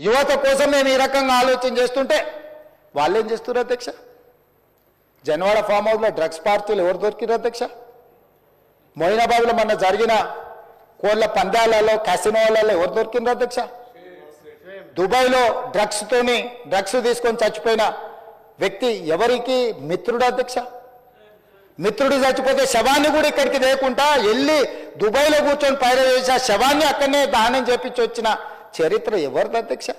యువత కోసం మేము ఈ రకంగా ఆలోచన చేస్తుంటే వాళ్ళు ఏం చేస్తున్నారు అధ్యక్ష? జనవాడ ఫామ్ హౌస్లో డ్రగ్స్ పార్టీలు ఎవరు దొరికిరు అధ్యక్ష? మొయినాబాద్లో మొన్న జరిగిన కోళ్ళ పందాలలో క్యాసినోలలో ఎవరు దొరికిండ్రు అధ్యక్ష? దుబాయ్లో డ్రగ్స్తోని డ్రగ్స్ తీసుకొని చచ్చిపోయిన వ్యక్తి ఎవరికి? మిత్రుడు అధ్యక్ష? మిత్రుడు చచ్చిపోతే శవాన్ని కూడా ఇక్కడికి లేకుండా వెళ్ళి దుబాయ్లో కూర్చొని పైర చేసిన ఆ శవాన్ని అక్కడనే దానం చేపించి వచ్చిన చరిత్ర ఎవరిది అధ్యక్ష?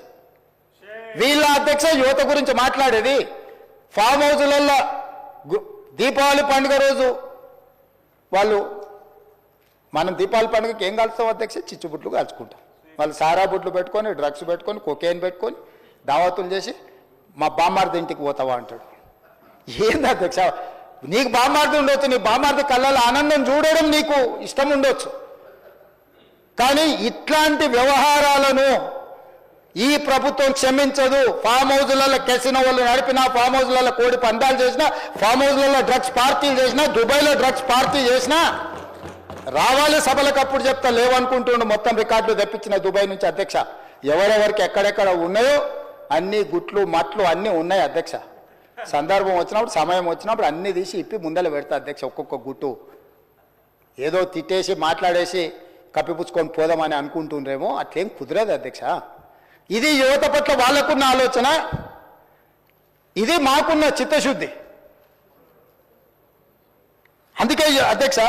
వీళ్ళ అధ్యక్ష యువత గురించి మాట్లాడేది. ఫామ్ హౌజులలో దీపావళి పండుగ రోజు వాళ్ళు మనం దీపావళి పండుగకి ఏం కలుస్తాం అధ్యక్ష? చిచ్చుబుట్లు కాల్చుకుంటాం. వాళ్ళు సారా బుట్లు పెట్టుకొని డ్రగ్స్ పెట్టుకొని కొకేన్ పెట్టుకొని దావతులు చేసి మా బామ్మార్ది ఇంటికి పోతావా? అంటాడు. ఏంది అధ్యక్ష? నీకు బామ్మార్ది ఉండొచ్చు నీ బామ్మార్ది కళ్ళలో ఆనందం చూడడం నీకు ఇష్టం ఉండొచ్చు. కానీ ఇట్లాంటి వ్యవహారాలను ఈ ప్రభుత్వం క్షమించదు. ఫామ్ హౌజ్లలో కెసినో వాళ్ళు నడిపిన ఫామ్ హౌజ్లలో కోడి పందాలు చేసినా ఫామ్ హౌజ్లలో డ్రగ్స్ పార్టీలు చేసినా దుబాయ్లో డ్రగ్స్ పార్టీ చేసినా రావాలి సభలకు అప్పుడు చెప్తా లేవనుకుంటుండు మొత్తం రికార్డులు తెప్పించిన దుబాయ్ నుంచి అధ్యక్ష. ఎవరెవరికి ఎక్కడెక్కడ ఉన్నాయో అన్ని గుట్లు మట్లు అన్నీ ఉన్నాయి అధ్యక్ష. సందర్భం వచ్చినప్పుడు సమయం వచ్చినప్పుడు అన్ని తీసి ఇప్పి ముందర పెడతా అధ్యక్ష ఒక్కొక్క గుట్టు. ఏదో తిట్టేసి మాట్లాడేసి కప్పిపుచ్చుకొని పోదామని అనుకుంటుండ్రేమో అట్లేం కుదరదు అధ్యక్ష. ఇది యువత పట్ల వాళ్ళకున్న ఆలోచన ఇది మాకున్న చిత్తశుద్ధి. అందుకే అధ్యక్ష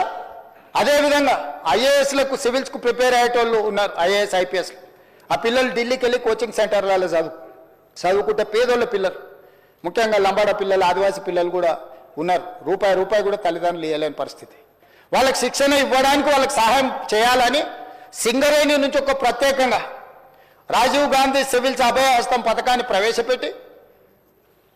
అదేవిధంగా ఐఏఎస్లకు సివిల్స్కు ప్రిపేర్ అయ్యేటోళ్ళు ఉన్నారు ఐఏఎస్ ఐపీఎస్. ఆ పిల్లలు ఢిల్లీకి వెళ్ళి కోచింగ్ సెంటర్లలో చదువు చదువుకుంటే పేదోళ్ళ పిల్లలు. ముఖ్యంగా లంబాడ పిల్లలు ఆదివాసీ పిల్లలు కూడా ఉన్నారు. రూపాయి రూపాయి కూడా తల్లిదండ్రులు ఇవ్వలేని పరిస్థితి. వాళ్ళకి శిక్షణ ఇవ్వడానికి వాళ్ళకి సహాయం చేయాలని సింగరేణి నుంచి ఒక ప్రత్యేకంగా రాజీవ్ గాంధీ సివిల్స్ అభయహస్తం పథకాన్ని ప్రవేశపెట్టి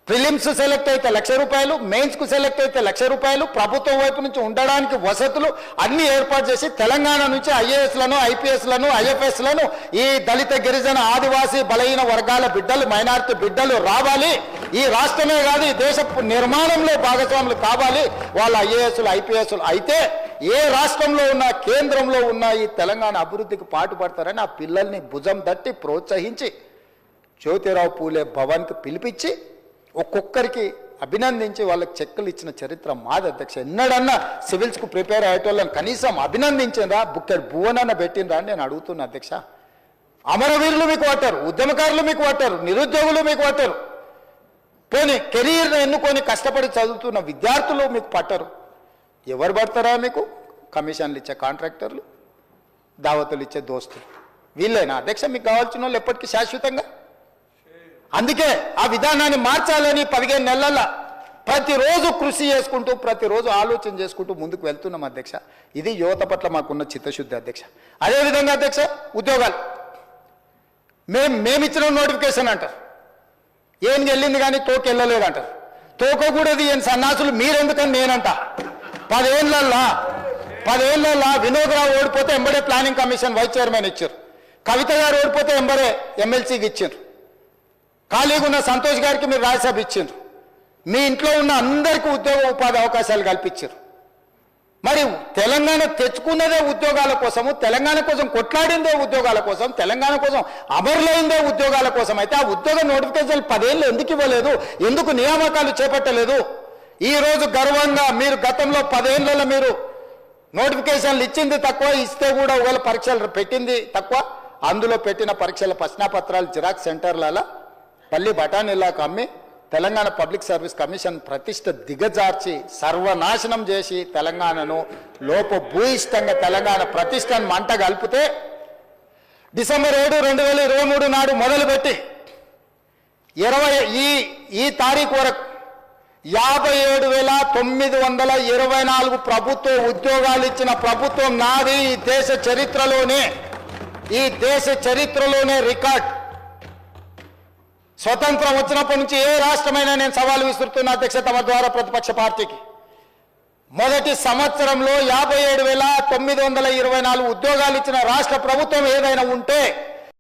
ప్రిలిమ్స్ సెలెక్ట్ అయితే లక్ష రూపాయలు మెయిన్స్కు సెలెక్ట్ అయితే లక్ష రూపాయలు ప్రభుత్వం వైపు నుంచి ఉండడానికి వసతులు అన్ని ఏర్పాటు చేసి తెలంగాణ నుంచి ఐఏఎస్లను ఐపీఎస్లను ఐఎఫ్ఎస్లను ఈ దళిత గిరిజన ఆదివాసీ బలహీన వర్గాల బిడ్డలు మైనారిటీ బిడ్డలు రావాలి. ఈ రాష్ట్రమే కాదు ఈ దేశ నిర్మాణంలో భాగస్వాములు కావాలి. వాళ్ళ ఐఏఎస్లు ఐపీఎస్లు అయితే ఏ రాష్ట్రంలో ఉన్న కేంద్రంలో ఉన్నా ఈ తెలంగాణ అభివృద్ధికి పాటుపడతారని ఆ పిల్లల్ని భుజం దట్టి ప్రోత్సహించి జ్యోతిరావు పూలే భవన్కి పిలిపించి ఒక్కొక్కరికి అభినందించి వాళ్ళకి చెక్కులు ఇచ్చిన చరిత్ర మాది అధ్యక్ష. ఎన్నడన్నా సివిల్స్కు ప్రిపేర్ అయ్యేటోళ్ళని కనీసం అభినందించిందా బుక్కెడ్ భువనన్న పెట్టిండ్రా అని నేను అడుగుతున్నా అధ్యక్ష. అమరవీరులు మీకు పట్టారు ఉద్యమకారులు మీకు పట్టారు నిరుద్యోగులు మీకు పట్టారు. పోనీ కెరీర్ని ఎన్నుకొని కష్టపడి చదువుతున్న విద్యార్థులు మీకు పట్టరు. ఎవరు పడతారా మీకు? కమిషన్లు ఇచ్చే కాంట్రాక్టర్లు దావతులు ఇచ్చే దోస్తులు. వీళ్ళైనా? అధ్యక్ష మీకు కావాల్సిన వాళ్ళు ఎప్పటికీ శాశ్వతంగా? అందుకే ఆ విధానాన్ని మార్చాలని పదిహేను నెలల ప్రతిరోజు కృషి చేసుకుంటూ ప్రతిరోజు ఆలోచన చేసుకుంటూ ముందుకు వెళ్తున్నాం అధ్యక్ష. ఇది యువత పట్ల మాకున్న చిత్తశుద్ధి అధ్యక్ష. అదేవిధంగా అధ్యక్ష ఉద్యోగాలు. మేము మేమిచ్చిన నోటిఫికేషన్ అంటారు. ఏం వెళ్ళింది కానీ తోకెళ్ళలేదు అంటారు తోక కూడా ఏం సన్నాసులు మీరెందుకని నేనంట. పదేళ్ళల్లా పదేళ్ళల్లా వినోద్రావు ఓడిపోతే ఎంబడే ప్లానింగ్ కమిషన్ వైస్ చైర్మన్ ఇచ్చారు. కవిత గారు ఓడిపోతే ఎంబడే ఎమ్మెల్సీకి ఇచ్చారు. ఖాళీగా ఉన్న సంతోష్ గారికి మీరు రాజ్యసభ ఇచ్చారు. మీ ఇంట్లో ఉన్న అందరికీ ఉద్యోగ ఉపాధి అవకాశాలు కల్పించారు. మరి తెలంగాణ తెచ్చుకున్నదే ఉద్యోగాల కోసము తెలంగాణ కోసం కొట్లాడిందే ఉద్యోగాల కోసం తెలంగాణ కోసం అమరులైందే ఉద్యోగాల కోసం అయితే ఆ ఉద్యోగ నోటిఫికేషన్లు పదేళ్ళు ఎందుకు ఇవ్వలేదు? ఎందుకు నియామకాలు చేపట్టలేదు? ఈరోజు గర్వంగా మీరు గతంలో పదేళ్ళలో మీరు నోటిఫికేషన్లు ఇచ్చింది తక్కువ ఇస్తే కూడా ఒకవేళ పరీక్షలు పెట్టింది తక్కువ అందులో పెట్టిన పరీక్షల ప్రశ్నాపత్రాలు జిరాక్స్ సెంటర్లలో పల్లి బఠానీలాకు అమ్మి తెలంగాణ పబ్లిక్ సర్వీస్ కమిషన్ ప్రతిష్ట దిగజార్చి సర్వనాశనం చేసి తెలంగాణను లోప భూయిష్టంగా తెలంగాణ ప్రతిష్టను మంట కలిపితే డిసెంబర్ ఏడు రెండు వేల ఇరవై మూడు నాడు మొదలుపెట్టి ఇరవై ఈ ఈ తారీఖు వరకు యాభై ఏడు వేల తొమ్మిది వందల ఇరవై నాలుగు ప్రభుత్వ ఉద్యోగాలు ఇచ్చిన ప్రభుత్వం నాది ఈ దేశ చరిత్రలోనే. ఈ దేశ చరిత్రలోనే రికార్డ్. స్వతంత్రం వచ్చినప్పటి నుంచి ఏ రాష్ట్రమైనా నేను సవాలు విసురుతున్న అధ్యక్ష తమ ద్వారా ప్రతిపక్ష పార్టీకి. మొదటి సంవత్సరంలో యాభై ఏడు వేల తొమ్మిది వందల ఇరవై నాలుగు ఉద్యోగాలు ఇచ్చిన రాష్ట్ర ప్రభుత్వం ఏదైనా ఉంటే